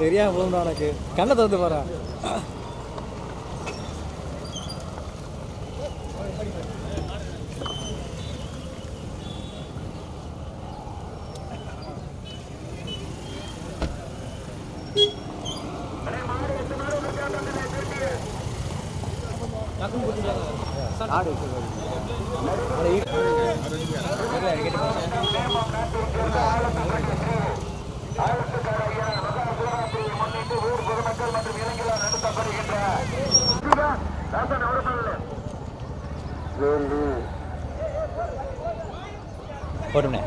தெரியாம போகும்டா உனக்கு கண்ணை திறந்து பாரு. போட்டுனே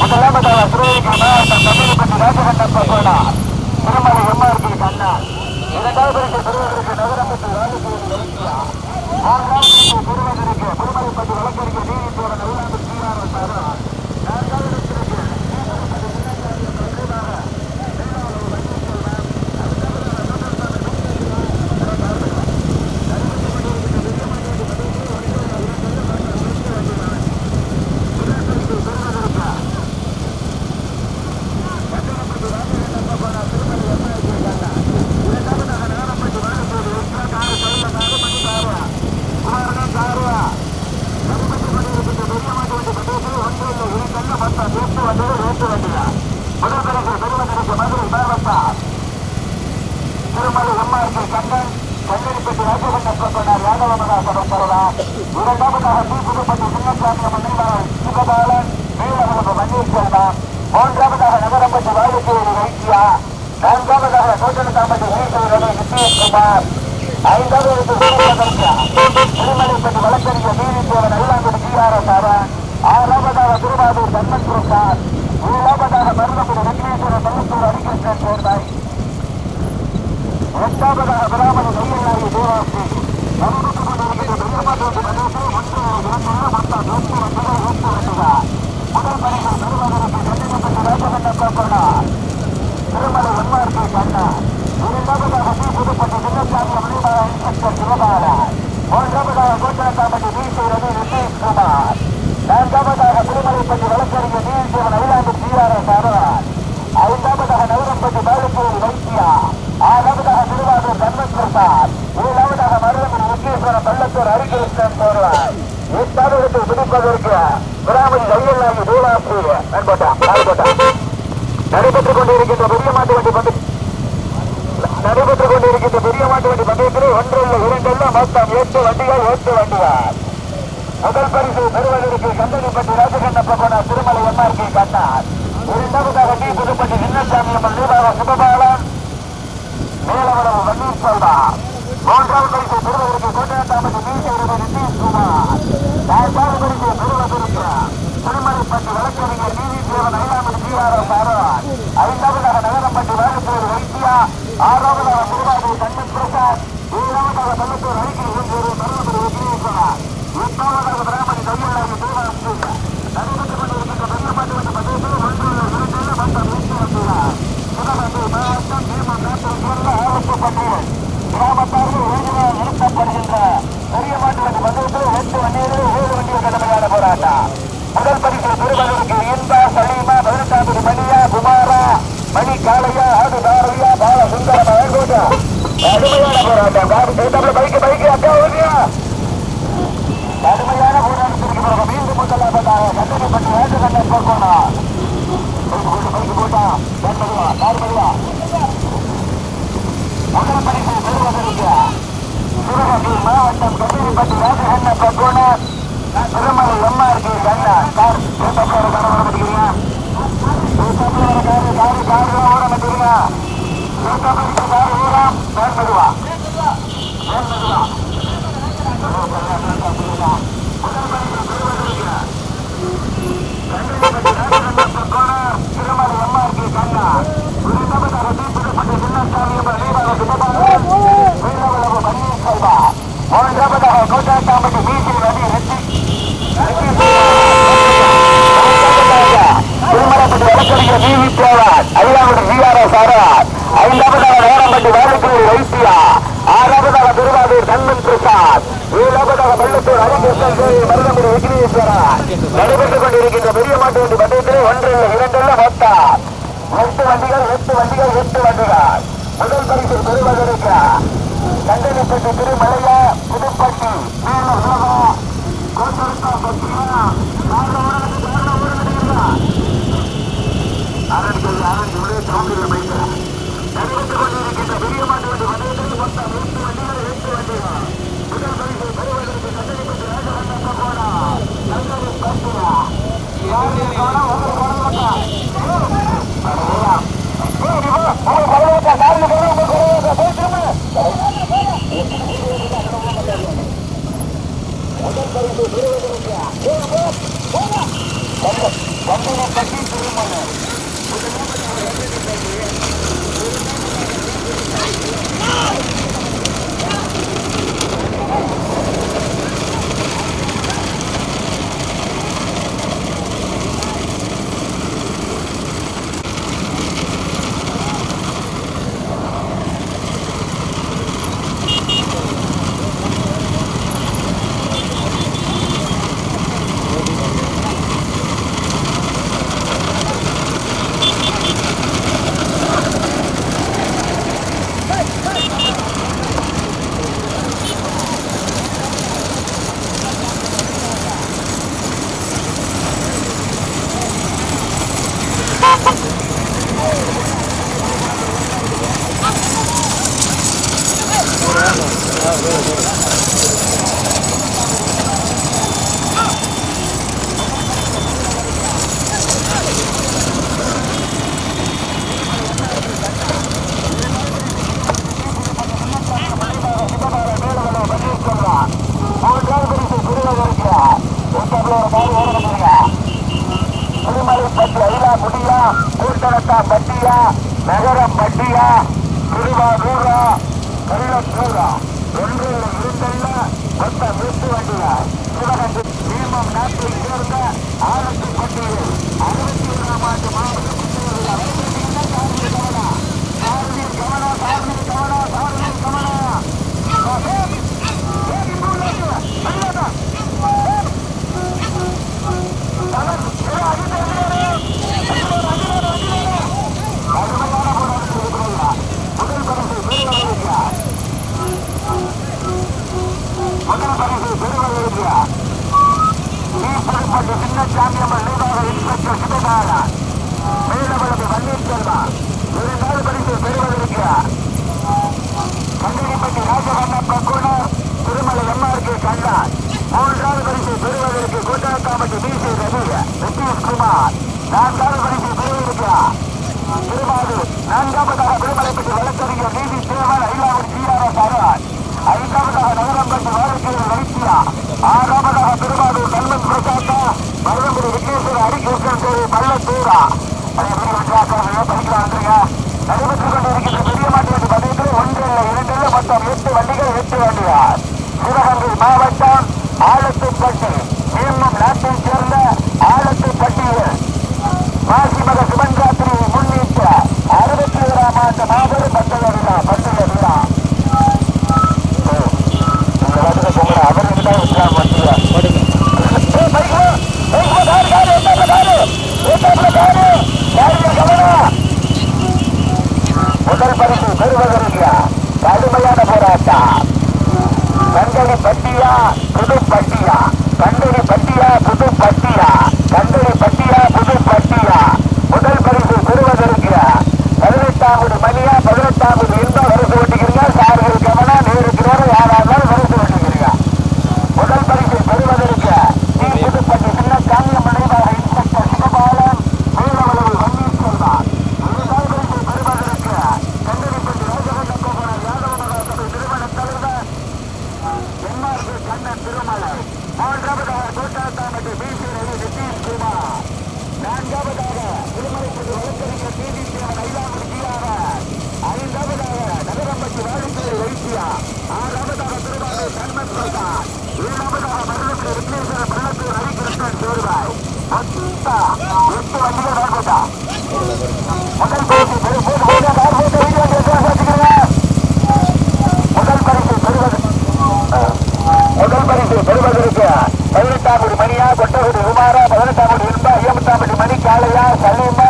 முதலாவதாக சிவகங்கை மாவட்டம் தமிழப்பட்டி ராஜகண்ணப்ப கோடா திருமலை எம்ஆர்பி கண்ணா இரண்டாவது பெறுவதற்கு நகரப்பட்டு ராஜசேரி மூன்றாவது திருமலைப்பட்டி வழக்கறிஞர் திருமலை எம்ஆர்பி கண்ணன் கண்ணடிப்பட்டி ராஜகண்ணப்பனார் யாதவமதாசனம் பெறலா இரண்டாவதாக டி புதுப்பட்டி சின்னசாமி மன்னிவாளன் சிவபாலன் மேலவரம்பு பன்னீர்செல்வம் மூன்றாவதாக நகரப்பட்டி வாடிக்கையில் வைத்தியா நான்காவதாக கோட்டனத்தாம்பட்டி வீட்டூரணி நிதிஷ்குமார் ஐந்தாவது திருமலைப்பட்டி வழக்கறிஞர் நீதித்தேவன் ஐலாங்குடி ஆறாவதாக திருவாரூர் தன்மன் பிரசாத் ஏழாவதாக மருதபுரி வெங்கடேஸ்வர பள்ளத்தூர் ஹரிகிருஷ்ணன் சேர்ந்தாய். எட்டாவதாக பிராமணி கையல்லாரி தேவாசி. நம்பிக்கை கொண்டிருக்கிற பெரியமாட்டு மனசு ஒன்று இரண்டு மொத்தம் நூற்றி ஒன்பது நூற்றி ஒன்பதா முதல் பரிசு பெறுவதற்கு கண்டிப்பட்டு திருமலை எம்ஆர்பி கண்ணா. இரண்டாவதாக புதுப்பட்டி சின்னசாமி இன்ஸ்பெக்டர் சிவபாலா. மூன்றாவதாக ரவி நிதிஷ்குமார் நான்காவதாக திருமலைப்பட்டி வழக்கறிஞர் நீதித்தேவன் அகிலாண்டு ஐந்தாவதாக நகரப்பட்டி பாலத்தூர் வைத்தியா. ஆறாவதாக திருவாரூர் தன்மத் ஏழாவதாக மருதமணி முக்கேஸ்வரம் பள்ளத்தூர் ஹரிகிருஷ்ணன் போர்வாய் இத்தாவகத்தை பிடிப்பதற்கு பிராமணி கையல்லாகி தூளாசூர் நண்பட்டா நாள்பட்டா நடைபெற்றுக் கொண்டிருக்கின்ற பெரிய மாட்டு வண்டி பந்து நடைபெற்றுக் கொண்டிருக்கின்ற பெரிய மாட்டு வண்டி பந்தயத்திலே ஒன்றல்ல இரண்டல்ல மொத்தம் எட்டு வண்டிகள் எட்டு வண்டிகள். முதல் பரிசு பெறுவதற்கு கந்தனிப்பட்டி ராஜகண்ணப்பன திருமலை எம்ஆர்கே கண்டார் இரண்டாவதாக டி புதுப்பட்டி சின்னசாமி அம்மன் தீபாவளி சிவபாலன் மேலவரம் வன்னீர் செல்வா மூன்றாவது பரிசு பெறுவதற்கு கோட்டையத்தாமட்டி மீசேரி நிதிஷ்குமார் நான்காவது பரிசு பெறுவதற்கு திருமலைப்பட்டி வழக்கறிஞர் நீதி தேவன் ஐலாமணி ஜிஆர்எஸ் அருண் ஐந்தாவதாக நகரப்பட்டி வாகத்தூர் வைத்தியா ஆறாவதாக திருவாரூர் கண்ணன் பிரசாத் ஏழாவதாக பள்ளத்தூர் அருகில் ஒன்று மருதபுரி விக்னேஸ்வரர் எட்டாவதாக பிராமணி கையல்லாகி தேவாசி நடைபெற்றுக் கொண்டிருக்கின்ற பெரிய மாட்டு வண்டி பந்தயத்தில் ஒன்று இரண்டு மொத்தம் நூற்றி வந்துள்ளார் சிவகங்கை மாவட்டம் தீபம் நாட்டில் சேர்ந்த ஆரம்ப பட்டியல் கிராமத்தார்கள் ஓய்வுகள் நிறுத்தப்படுகின்ற பெரிய மாட்டு வண்டி பந்தயத்தில் எட்டு வண்டிகளில் ஏழு வண்டிகள் கடமையான போராட்டம். முதல் பரிசு பெறுவதற்கு இன்பா சலீமா பதினெட்டாவது மணியா குமாரா மணி காளையா ஆடு தாரவியா பால சுந்தரம் அழகோட்டா கடுமையான போராட்டம். காடு சேர்த்தாப்புல பைக்கு பைக்கு அக்கா ஓடியா கடுமையான போராட்டத்திற்கு பிறகு மீண்டும் முதலாவதாக கண்டனப்பட்டு வேண்டு கண்ண போக்கோனா பைக்கு போட்டா பரிசை பெறுவதற்கு சிவகங்கை மாவட்டம் கதிரிப்பட்டி ராஜகண்ண பகோனர் திருமலை எம்ஆர்கே கண்ணா சார் கூட்டத்தோட கடை ஓட மாட்டேங்கிறீங்க கூட்டத்தோட காரு காரு காரு ஓட மாட்டேங்கிறீங்க கூட்டப்படிக்கு காரு ஓடாம் பேர் மெதுவா பேர் மெதுவா திருமலை எம்ஆர்கே கண்ணா ஒரு தமதாக தீர்ப்பிடப்பட்ட சின்னசாமி என்ற நீராக வீரவளவு பன்னீர் செல்வா மூன்றாவதாக கோட்டாத்தாம்பட்டி மீசில் ரவி ரெட்டி வழக்கறிஞர் வி வி ஐயாவது விஆர்எஸ் ஆர்ஆர் ஐந்தாவதாக நேரம்பட்டி வேலுக்குடி வைத்தியா ஆறாவதாக திருவாரூர் தன்மன் பிரசாத் ஏழாவதாக பள்ளத்தூர் ஹரிகிருஷ்ணன் கோயில் மருதமுடி விக்னேஸ்வரன் நடைபெற்றுக் கொண்டிருக்கின்ற பெரிய மாட்டு வண்டி பந்தயத்திலே ஒன்றில் இரண்டில் மொத்தம் எட்டு வண்டிகள் எட்டு வண்டிகள் எட்டு வண்டிகள் முதல் பரிசு பெறுவதற்கு கண்டனப்பட்டி திருமலைய புதுப்பட்டி மேல உலகா கோட்டரத்தா பட்டியா காரணம் ஊரடங்கு காரணம் ஊரடங்குங்களா அரண்கள் அரண்கள் உள்ளே தோன்றுகிற மைந்தர் நடைபெற்றுக் கொண்டிருக்கின்ற பெரிய மாட்டு வண்டி வண்டிகளில் மொத்தம் எட்டு வண்டிகள் எட்டு வண்டிகள் முதல் பரிசு பெறுவதற்கு கண்டனப்பட்டி ராஜவண்ணா போனா கண்டனி பட்டியா யாரு காணா ஒரு காண திருமலைப்பட்டி ஐலா முடியா கூட்டணத்தா பட்டியா நகரம் பட்டியா திருவாரூரா கள்ளத்தூரா ஒன்றில் இருந்தல்ல மொத்தம் எட்டு வண்டியா சிவகங்கை தீமம் நாட்டை சேர்ந்த ஆரத்தி பட்டியல் அறுபத்தி ஏழாம் ஆண்டு மாவட்ட சாரதி கமனா சாரதி கமனா சாரதி கமனா சாரதி கமனா முதல் பரிசு பெறுவதற்கு நீப்பட்டு சின்ன சாமியம்மன் நிர்வாக இன்ஸ்பெக்டர் சிவகாரன் மேலவளவு பன்னீர்செல்வா இரண்டாவது பரிசு பெறுவதற்கு கண்டனிப்பட்டி ராஜவண்ண பக்குனர் திருமலை எம்ஆர்கே கண்ணான் மூன்றாவது பரிசு பெறுவதற்கு கோட்டாக்காமட்டி பி சி ரவி நிதிஷ் குமார் நான்காவது பரிசு பெறுவதற்கு திருவாரூர் நான்காவதாக திருமலைப்பட்டி வழக்கறிஞர் நீதி தேவன் ஐயாவது ஜிஆர்எஸ் அருண் ஐந்தாவதாக நகரம்பட்டி வாழ்க்கையில் வைத்தியா ஆறாவதாக திருவாரூர் கல்வன் பிரசாத்தா மருதங்குடி விக்னேஸ்வர ஹரிகிருஷ்ணன் கோவில் பள்ளத்தூரா படிக்கிறாங்க நடைபெற்றுக் கொண்டிருக்கின்ற பெரிய மாட்டு பந்தயத்தில் ஒன்று இல்லை இரண்டு இல்லை மொத்தம் எட்டு வண்டிகள் எட்டு வண்டிகள் சிவகங்கை மாவட்டம் ஆலத்துப்பட்டி மீண்டும் நாட்டை சேர்ந்த ஆலத்துப்பட்டியில் மாசிமக சிவன்காத்திரியை முன்னிட்டு அறுபத்தி ஏழாம் ஆண்டு மாபெரும் பந்தய விழா பந்தய விழா. அவருக்கு தான் விட்டுறாங்க வண்டியை. முதல் பரிசு பெறுவதற்கு போராட்டம் கண்டனி பட்டியா புது பட்டியா கண்டனி เจ้าสลิม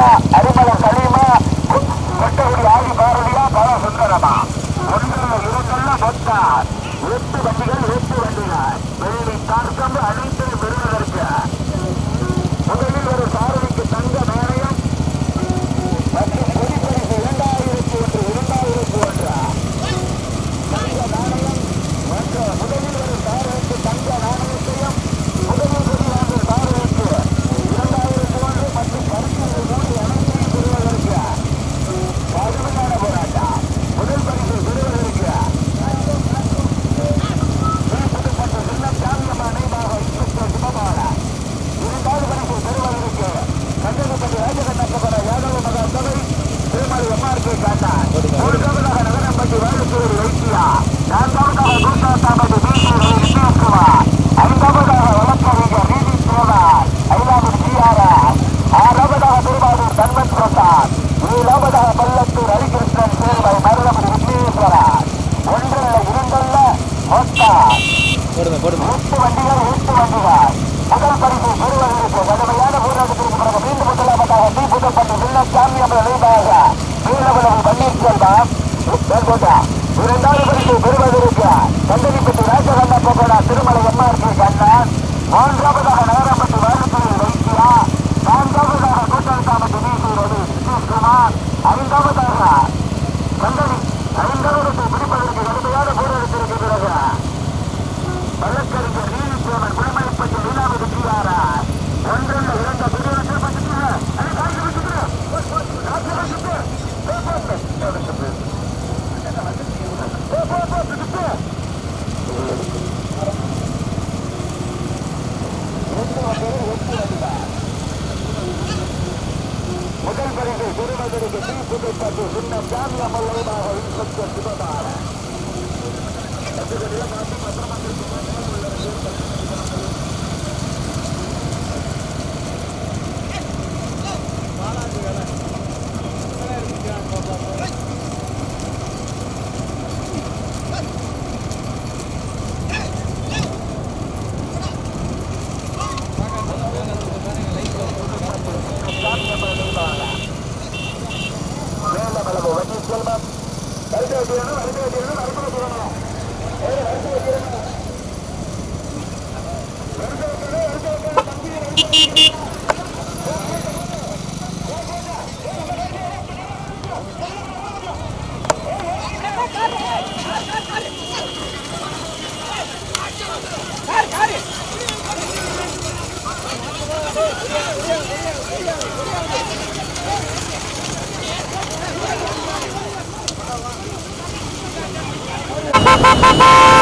India. Dan kamu kamu berusaha அல்லவோ வண்டி செல்வா வரிசை வைக்கிறேன் வரிசை வைக்கிறேன் வரிசை வைக்கிறேன் வரிசை வைக்கிறேன் Yeah. Ha ha ha ha!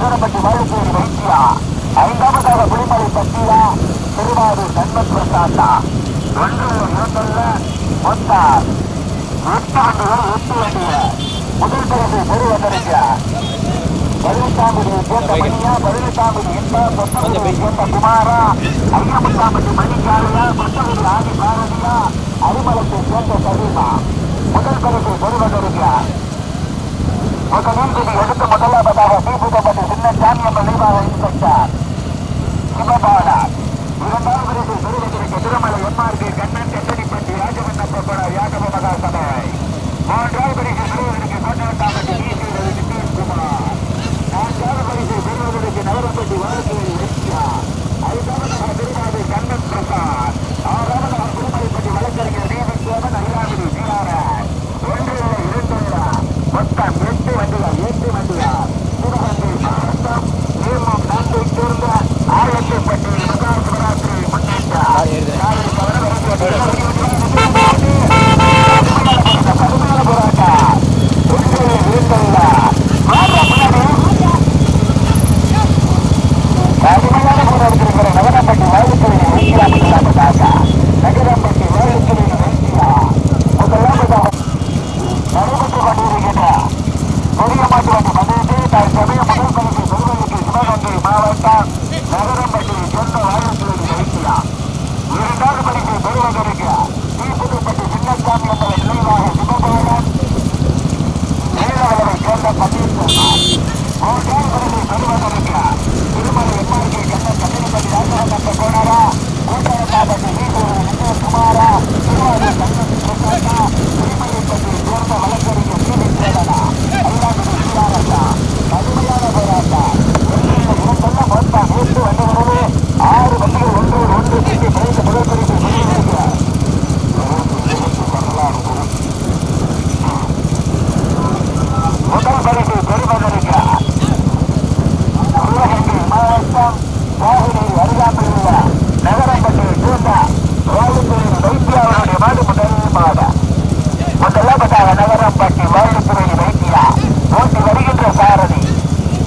மதுரப்பட்டி மருத்துவர் வைத்தியா ஐந்தாவதாக புலிமலை பட்டியா திருவாரூர் சண்மத் பிரசாந்தா ஒன்று இருபத்தொன்னு மொத்தார் எட்டாண்டு எட்டு வண்டிய முதல் பரிசு பெரு வந்திருக்கிறார் பதினெட்டாம்பது சேர்ந்த மணியா? பதினெட்டாம்பது என்ப சொத்தகுதியை சேர்ந்த குமாரா? ஐம்பத்தாம்பது மணிக்காரியா சொத்தகுதி ஆதி பாரதியா? அரிமலத்தை சேர்ந்த சரீமா முதல் பரிசு பெரு வந்திருக்கிறார் முதலீட்டுக்கு எடுத்து முதலாவதாக தீர்ப்பிக்கப்பட்டு சின்ன சாமி என்ற லீவாக இன்ஸ்பெக்டர். சிவபாலா இரண்டாம் விருது விருதுக்கு திருமலை எம்ஆர்பி கண்ணன் செட்டடிப்பட்டி ராஜவண்ணப்பட யாகவ மகா சபை மூன்றாவது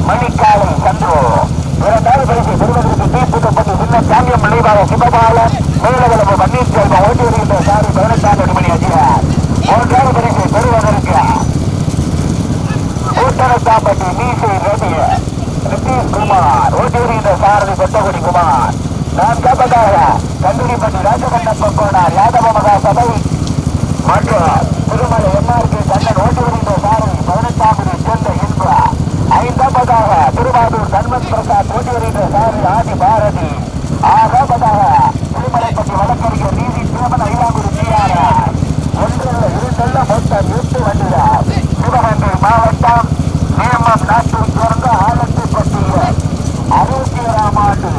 மணிக்காலை சந்துரு. இரண்டாவது பரிசு பெறுவதற்கு தீர்ப்புக்கப்பட்டு சின்ன சாமியம் நினைவாக சிவபாலன் மேலவளவு பன்னீர் செல்வம் ஓட்டி வருகின்ற சாரி பதினெட்டாம் மணி அதிகார் மூன்றாவது பரிசு பெறுவதற்கு கூட்டணத்தாப்பட்டி மீசை ரவி ரித்தீஷ் குமார் ஓட்டி வருகின்ற சாரதி கொட்டகுடி குமார். நான்காவதாக கந்தூரிப்பட்டி ராஜகண்ணப்ப கோனார் யாதவ மகா சபை மற்றும் திருமலை முதலாவதாக திருவாரூர் சண்மன் பிரசாத் போட்டி வருகின்ற சாரி ஆதி பாரதி. ஆகாவதாக திருமலைப்பட்டி வழக்கறிஞர் நீதி திருமண அகிலாங்குடி ஒன்றில் இருந்தல்ல மொத்தம் எட்டு வண்டிதான் சிவகங்கை மாவட்டம் நேமம் நாட்டை சேர்ந்த ஆலத்திப்பட்டியில் அறுபத்தி ஏழாம் ஆண்டு.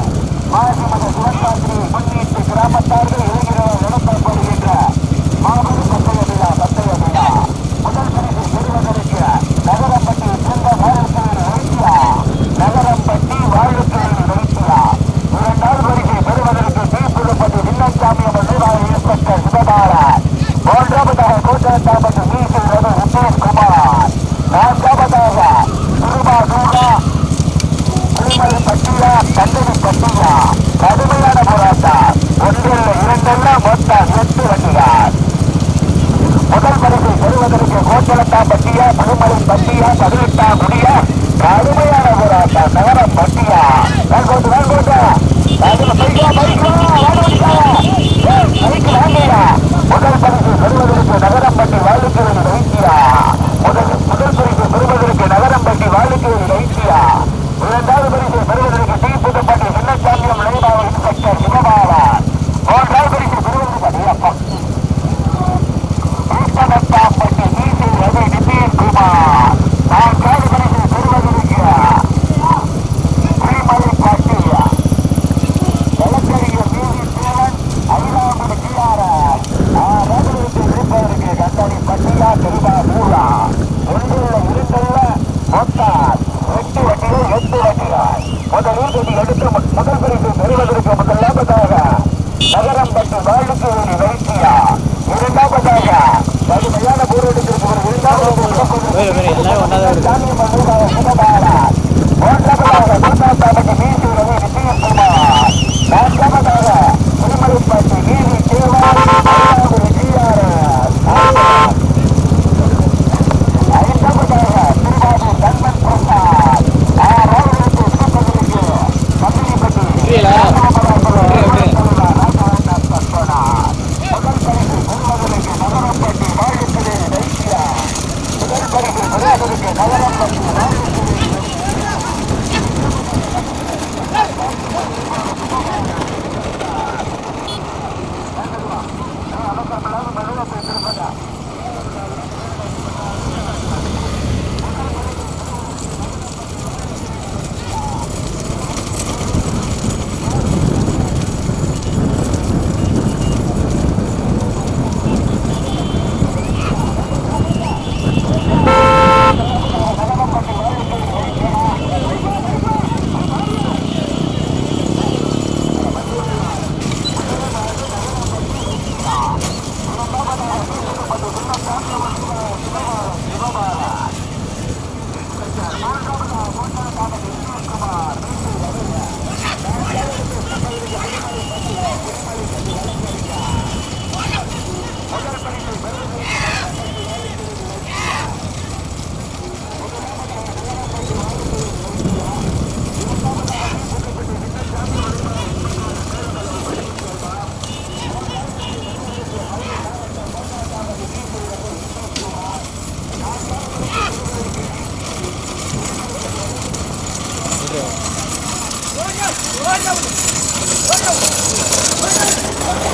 Olha! Olha! Olha!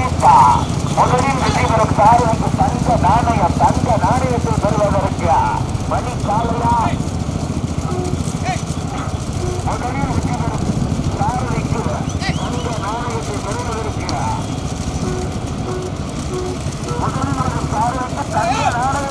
பாஜக முதலில் வெற்றி பெறும் சாரதிக்கு தங்க நாணயம் தங்க நாணயத்தை பெறுவதற்கு மணி காலையா முதலில் வெற்றி பெறும் சாரதிக்கு தங்க நாணயத்தை பெறுவதற்கு முதலில் வரும் சாரதிக்கு தங்க நாணயம்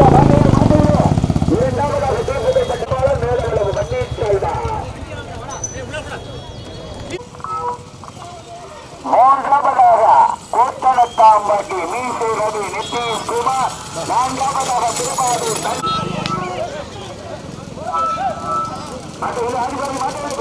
நான்காவதாக திருப்பாவூர் மாட்டை மாட்டை